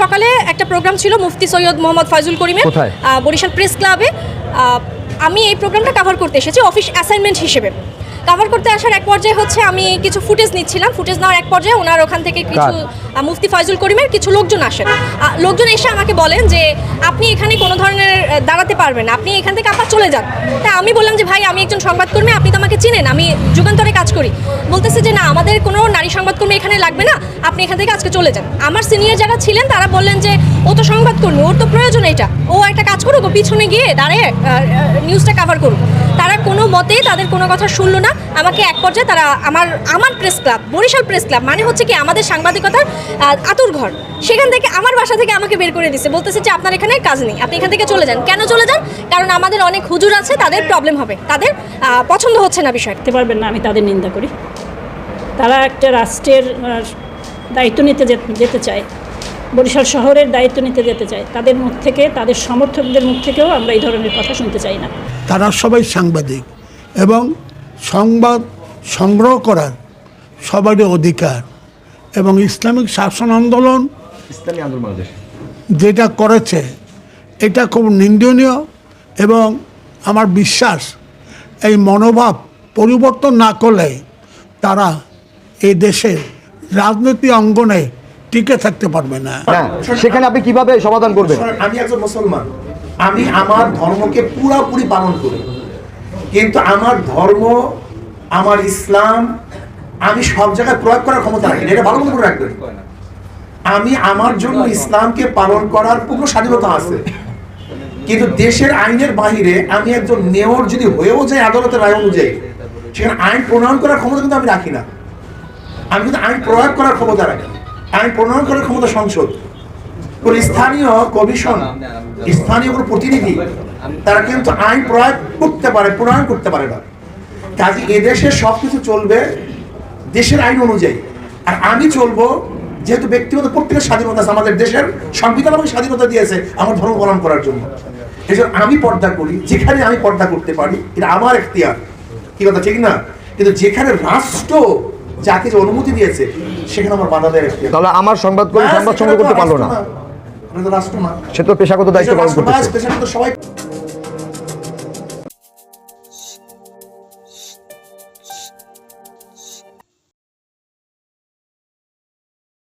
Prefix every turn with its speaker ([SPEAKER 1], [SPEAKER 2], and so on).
[SPEAKER 1] সকালে একটা প্রোগ্রাম ছিল মুফতি সৈয়দ মোহাম্মদ ফয়জুল করিমের বরিশাল প্রেস ক্লাবে। আমি এই প্রোগ্রামটা কাভার করতে এসেছি অফিস অ্যাসাইনমেন্ট হিসেবে। কভার করতে আসার এক পর্যায়ে হচ্ছে আমি কিছু ফুটেজ নিচ্ছিলাম। ফুটেজ নেওয়ার এক পর্যায়ে ওনার ওখান থেকে কিছু মুফতি ফয়জুল করিমের কিছু লোকজন আসেন লোকজন এসে আমাকে বলেন যে আপনি এখানে কোনো ধরনের দাঁড়াতে পারবেন আপনি এখান থেকে আপনার চলে যান। তা আমি বললাম যে ভাই আমি একজন সংবাদকর্মী আপনি তো আমাকে চিনেন আমি যুগান্তরে কাজ করি। বলতেছে যে না আমাদের কোনো নারী সংবাদকর্মী এখানে লাগবে না। আপনি এখান থেকে আজকে চলে যান। আমার সিনিয়র যারা ছিলেন তারা বললেন যে ও তো সংবাদকর্মী ওর তো প্রয়োজন এটা। ও একটা কাজ করুক ও পিছনে গিয়ে দাঁড়িয়ে নিউজটা কাভার করুক। মতেই তাদের কোনো কথা শুনলো না। আমাকে এক পর্যায়ে তারা আমার আমার press club Barishal press club মানে হচ্ছে কি আমাদের সাংবাদিকতার আতুর ঘর। সেখান থেকে আমার বাসা থেকে আমাকে বের করে দিছে। বলতেছে যে আপনার এখানে কাজ নেই। আপনি এখান থেকে চলে যান। কেন চলে যান? কারণ আমাদের অনেক হুজুর আছে তাদের প্রবলেম হবে। তাদের পছন্দ হচ্ছে না বিষয়।
[SPEAKER 2] করতে পারবেন না আমি তাদের নিন্দা করি। তারা একটা রাষ্ট্রের দায়িত্ব নিতে যেতে চায়। বরিশাল শহরের দায়িত্ব নিতে যেতে চায়। তাদের মুখ থেকে তাদের সমর্থকদের মুখ থেকেও আমরা এই ধরনের কথা শুনতে চাই না।
[SPEAKER 3] তারা সবাই সাংবাদিক। এবং সংবাদ সংগ্রহ করার সবারই অধিকার এবং ইসলামিক শাসন আন্দোলন
[SPEAKER 4] ইসলামী আন্দোলন
[SPEAKER 3] যেটা করেছে এটা খুব নিন্দনীয় এবং আমার বিশ্বাস এই মনোভাব পরিবর্তন না করলে তারা এই দেশের রাজনীতি অঙ্গনে টিকে থাকতে পারবে না।
[SPEAKER 4] হ্যাঁ সেখানে আপনি কীভাবে সমাধান করবেন?
[SPEAKER 5] আমি একজন মুসলমান। আমি আমার ধর্মকে পুরোপুরি পালন করি। কিন্তু আমার ধর্ম, আমার ইসলাম, আমি সব জায়গায় প্রয়োগ করার ক্ষমতা রাখি এটা ভালো মতো করে রাখবেন। আমি আমার জন্য ইসলামকে পালন করার পূর্ণ স্বাধীনতা আছে। কিন্তু দেশের আইনের বাহিরে আমি একজন মেয়র যদি হয়েও যাই আদালতের রায় অনুযায়ী, সেখানে আইন প্রণয়ন করার ক্ষমতা কিন্তু আমি রাখি না। আমি কিন্তু আইন প্রয়োগ করার ক্ষমতা রাখি। আইন প্রণয়ন করার ক্ষমতা সংসদ। কোন স্থানীয় কমিশন স্থানীয় কোনো প্রতিনিধি তারা কিন্তু আইন প্রয়োগ করতে পারে প্রণয়ন করতে পারে না। কাজে এদেশে সবকিছু চলবে দেশের আইন অনুযায়ী। আর আমি চলবো যেহেতু ব্যক্তিগত প্রত্যেকের স্বাধীনতা আছে আমাদের দেশের সংবিধান আমাকে স্বাধীনতা দিয়েছে আমার ধর্ম পালন করার জন্য। এই জন্য আমি পর্দা করি যেখানে আমি পর্দা করতে পারি এটা আমার এখতিয়ার। কি কথা ঠিক না? কিন্তু যেখানে রাষ্ট্র যাকে যে অনুমতি দিয়েছে সেখানে আমার বাধা দেয়
[SPEAKER 4] তাহলে আমার সংবাদকর্মী সংবাদ সংগ্রহ করতে পারল না। সে তো পেশাগত দায়িত্ব পালন করতেছে।
[SPEAKER 5] পেশাগত সবাই